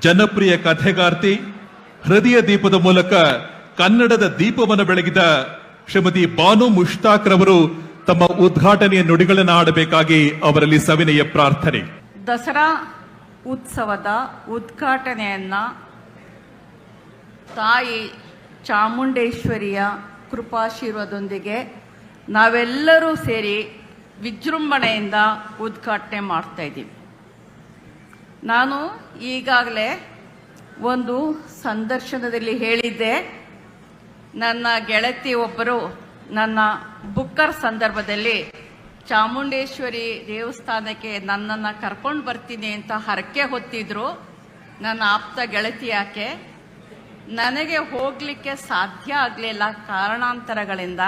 ಜನಪ್ರಿಯ ಕಥೆಗಾರ್ತಿ, ಹೃದಯ ದೀಪದ ಮೂಲಕ ಕನ್ನಡದ ದೀಪವನ್ನು ಬೆಳಗಿದ ಶ್ರೀಮತಿ ಬಾನು ಮುಷ್ತಾಕ್ ರವರು ತಮ್ಮ ಉದ್ಘಾಟನೆಯ ನುಡಿಗಳನ್ನು ಆಡಬೇಕಾಗಿ ಅವರಲ್ಲಿ ಸವಿನಯ ಪ್ರಾರ್ಥನೆ. ದಸರಾ ಉತ್ಸವದ ಉದ್ಘಾಟನೆಯನ್ನ ತಾಯಿ ಚಾಮುಂಡೇಶ್ವರಿಯ ಕೃಪಾಶೀರ್ವದೊಂದಿಗೆ ನಾವೆಲ್ಲರೂ ಸೇರಿ ವಿಜೃಂಭಣೆಯಿಂದ ಉದ್ಘಾಟನೆ ಮಾಡ್ತಾ ಇದ್ದೀವಿ. ನಾನು ಈಗಾಗಲೇ ಒಂದು ಸಂದರ್ಶನದಲ್ಲಿ ಹೇಳಿದ್ದೆ. ನನ್ನ ಗೆಳತಿ ಒಬ್ಬರು ನನ್ನ ಬುಕ್ಕರ್ ಸಂದರ್ಭದಲ್ಲಿ ಚಾಮುಂಡೇಶ್ವರಿ ದೇವಸ್ಥಾನಕ್ಕೆ ನನ್ನನ್ನು ಕರ್ಕೊಂಡು ಬರ್ತೀನಿ ಅಂತ ಹರಕೆ ಹೊತ್ತಿದ್ರು. ನನ್ನ ಆಪ್ತ ಗೆಳತಿ ಯಾಕೆ? ನನಗೆ ಹೋಗಲಿಕ್ಕೆ ಸಾಧ್ಯ ಆಗಲಿಲ್ಲ ಕಾರಣಾಂತರಗಳಿಂದ.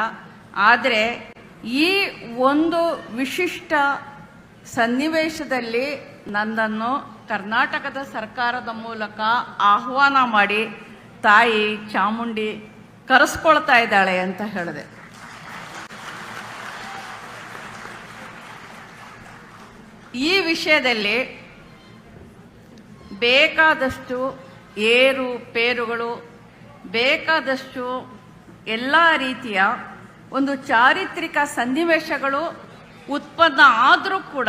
ಆದರೆ ಈ ಒಂದು ವಿಶಿಷ್ಟ ಸನ್ನಿವೇಶದಲ್ಲಿ ನನ್ನನ್ನು ಕರ್ನಾಟಕದ ಸರ್ಕಾರದ ಮೂಲಕ ಆಹ್ವಾನ ಮಾಡಿ ತಾಯಿ ಚಾಮುಂಡಿ ಕರೆಸ್ಕೊಳ್ತಾ ಇದ್ದಾಳೆ ಅಂತ ಹೇಳಿದೆ. ಈ ವಿಷಯದಲ್ಲಿ ಬೇಕಾದಷ್ಟು ಏರು ಪೇರುಗಳು, ಬೇಕಾದಷ್ಟು ಎಲ್ಲ ರೀತಿಯ ಒಂದು ಚಾರಿತ್ರಿಕ ಸನ್ನಿವೇಶಗಳು ಉತ್ಪನ್ನ ಆದರೂ ಕೂಡ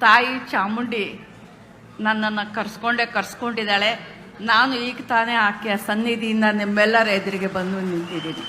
ತಾಯಿ ಚಾಮುಂಡಿ ನನ್ನನ್ನು ಕರ್ಸ್ಕೊಂಡೇ ಕರ್ಸ್ಕೊಂಡಿದ್ದಾಳೆ. ನಾನು ಈಗ ತಾನೇ ಆಕೆಯ ಸನ್ನಿಧಿಯಿಂದ ನಿಮ್ಮೆಲ್ಲರ ಎದುರಿಗೆ ಬಂದು ನಿಂತಿದ್ದೀನಿ.